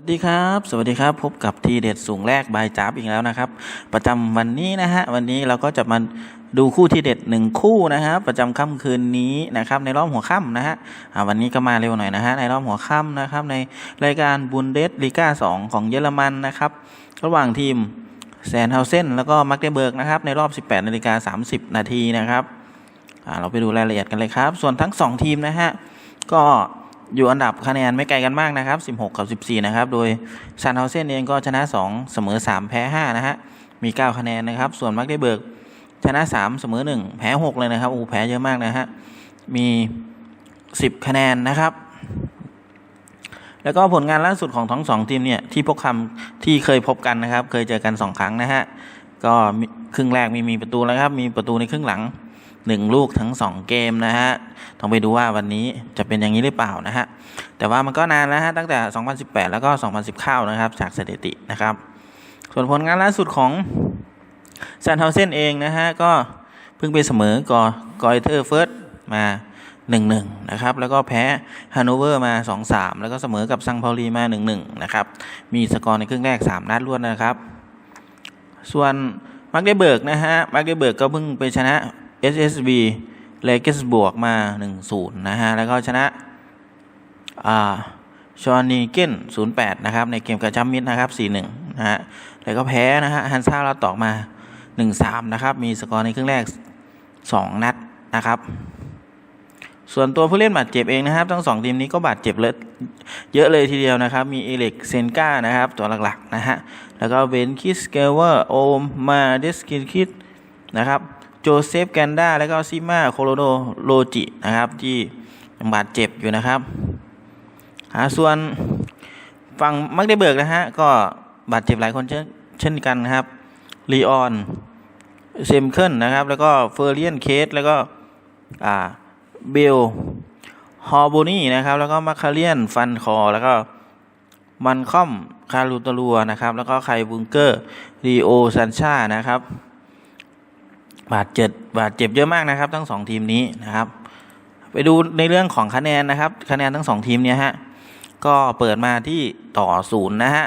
สวัสดีครับ สวัสดีครับ พบกับทีเด็ดสูงแรกบายจับอีกแล้วนะครับ ประจำวันนี้นะฮะ วันนี้เราก็จะมาดูคู่ทีเด็ดหนึ่งคู่นะครับ ประจำค่ำคืนนี้นะครับ ในรอบหัวค่ำนะฮะวันนี้ก็มาเร็วหน่อยนะฮะ ในรอบหัวค่ำนะครับ ในรายการบุนเดสลีกา2ของเยอรมันนะครับ ระหว่างทีมแซนเฮาเซนแล้วก็มักเดเบิร์กนะครับ ในรอบ 18นาฬิกา30 นาทีนะครับเราไปดูรายละเอียดกันเลยครับ ส่วนทั้ง 2 ทีมนะฮะ ก็ อยู่อันดับคะแนนไม่ไกลกันมากนะครับ 16 กับ 14 นะครับ โดยซันเฮาเซนเองก็ชนะ 2 เสมอ 3 แพ้ 5 นะฮะ มี 9 คะแนนนะครับ ส่วนมักได้เบิร์กชนะ 3 เสมอ 1 แพ้ 6 เลยนะครับ โอ้แพ้เยอะมากนะฮะ มี 10 คะแนนนะครับ แล้วก็ผลงานล่าสุดของทั้งสองทีมเนี่ยที่พบคำที่เคยพบกันนะครับ เคยเจอกัน 2 ครั้งนะฮะ ก็ครึ่งแรกมีมีประตูแล้วครับ มีประตูในครึ่งหลัง 1ลูกทั้ง2เกมนะฮะต้องไปดูว่าวันนี้จะเป็นอย่างนี้หรือเปล่านะฮะแต่ว่ามันก็นานแล้วฮะตั้งแต่ 2018 แล้วก็ 2019 นะครับ จากสถิตินะครับ ส่วนผลงานล่าสุดของซันเฮาเซนเองนะฮะก็เพิ่งไปเสมอกอกอยเทอร์เฟิร์สมา1-1นะครับ แล้วก็แพ้ฮันโนเวอร์มา 2-3 แล้วก็เสมอกับซังเปาลีมา 1-1 นะครับ มีสกอร์ในครึ่งแรก 3 นัดรวดนะครับ ส่วนมาร์กเดเบิร์กนะฮะมาร์กเดเบิร์กก็เพิ่งไปชนะ SSB เลเกสบวกมา 1-0 นะฮะ แล้วก็ชนะชอนนีเกน08 นะครับ ในเกมกระชับมิตรนะครับ 4-1 นะฮะ แล้วก็แพ้นะฮะ ฮันซ่าเราตอกมา 1-3 นะครับ มีสกอร์ในครึ่งแรก 2 นัดนะครับ ส่วนตัวผู้เล่นบาดเจ็บเองนะครับ ทั้งสองทีมนี้ก็บาดเจ็บเลยเยอะเลยทีเดียวนะครับ มีเอเล็กเซนกานะครับ ตัวหลักๆ นะฮะ แล้วก็เบนคิสเกเวอร์ โอมมาเดสกินคิดนะครับ เซฟแกนดาแล้วก็ซิมาโคโลโดโลจินะครับที่ยังบาดเจ็บอยู่นะครับอ่าส่วนฝั่งมักได้เบิกนะฮะก็บาดเจ็บหลายคนเช่นเช่นกันนะครับลีออนเซมเคิลนะครับ แล้วก็เฟอร์เรียนเคสแล้วก็อ่าเบลฮอร์โบนี่นะครับ แล้วก็มาคาเลียนฟันคอ แล้วก็มันคอมคารูตาลัวนะครับ แล้วก็ไคบุงเกอร์รีโอซันชานะครับ บาดเจ็บบาดเจ็บเยอะมากนะครับ ทั้งสองทีมนี้นะครับ ไปดูในเรื่องของคะแนนนะครับ คะแนนทั้งสองทีมเนี่ยฮะก็เปิดมาที่ต่อศูนย์นะฮะ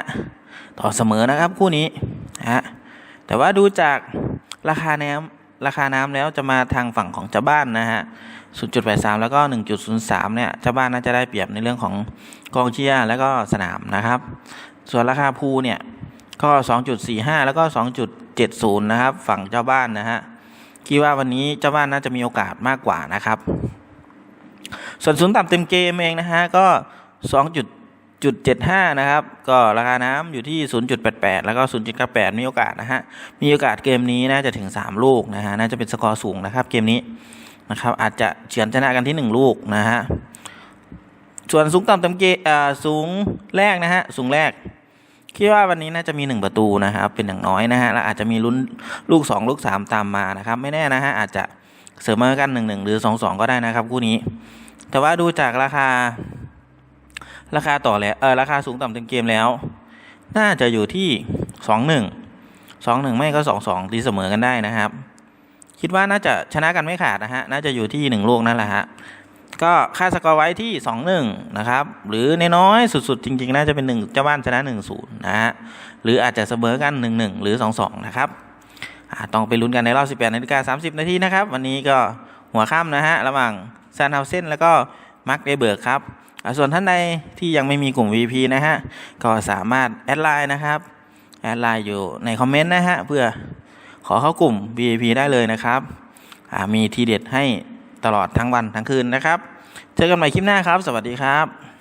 ต่อเสมอนะครับคู่นี้ฮะแต่ว่าดูจากราคาน้ำราคาน้ำแล้วจะมาทางฝั่งของเจ้าบ้านนะฮะ0.83 แล้วก็ 1.03 เนี่ยเจ้าบ้านน่าจะได้เปรียบในเรื่องของกองเชียร์แล้วก็สนามนะครับ ส่วนราคาภูเนี่ยก็ 2.45 แล้วก็ 2.70 นะครับ ฝั่งเจ้าบ้านนะฮะ คิดว่าวันนี้เจ้าบ้านน่าจะมีโอกาสมากกว่านะครับ ส่วนศูนย์ต่ำเต็มเกมเองนะฮะก็2.75นะครับ ก็ราคาน้ำอยู่ที่0.88แปดแปดแล้วก็0.98มีโอกาสนะฮะมีโอกาสเกมนี้น่าจะถึง3ลูกนะฮะน่าจะเป็นสกอร์สูงนะครับเกมนี้นะครับอาจจะเฉือนชนะกันที่1ลูกนะฮะส่วนสูงต่ำเต็มเกมอ่าสูงแรกนะฮะสูงแรก คิดว่าวันนี้น่าจะมีหนึ่งประตูนะครับ เป็นอย่างน้อยนะฮะแล้วอาจจะมีลุ้นลูกสองลูกสามตามมานะครับ ไม่แน่นะฮะอาจจะเสริมมากันหนึ่งหนึ่งหรือสองสองก็ได้นะครับคู่นี้ แต่ว่าดูจากราคา ราคาต่อแล้วเออราคาสูงต่ำเต็มเกมแล้ว น่าจะอยู่ที่สองหนึ่งสองหนึ่งไม่ก็สองสองตีเสมอกันได้นะครับ คิดว่าน่าจะชนะกันไม่ขาดนะฮะน่าจะอยู่ที่หนึ่งลูกนั่นแหละฮะ ก็ค่าสกอร์ไว้ที่ 2-1 นะครับ หรือในน้อยสุดๆ จริงๆ น่าจะเป็น 1 เจ้าบ้านชนะ 1-0 นะฮะ หรืออาจจะเสมอกัน 1-1 หรือ 2-2 นะครับ ต้องไปลุ้นกันในรอบ 18นาฬิกา30 นาทีนะครับ วันนี้ก็หัวค่ำนะฮะ ระหว่างซานเฮาเซนแล้วก็มาร์กเดเบิร์กครับ ส่วนท่านใดที่ยังไม่มีกลุ่ม VP นะฮะ ก็สามารถแอดไลน์นะครับ แอดไลน์อยู่ในคอมเมนต์นะฮะ เพื่อขอเข้ากลุ่ม VIP ได้เลยนะครับ มีทีเด็ดให้ ตลอดทั้งวันทั้งคืนนะครับ เจอกันใหม่คลิปหน้าครับ สวัสดีครับ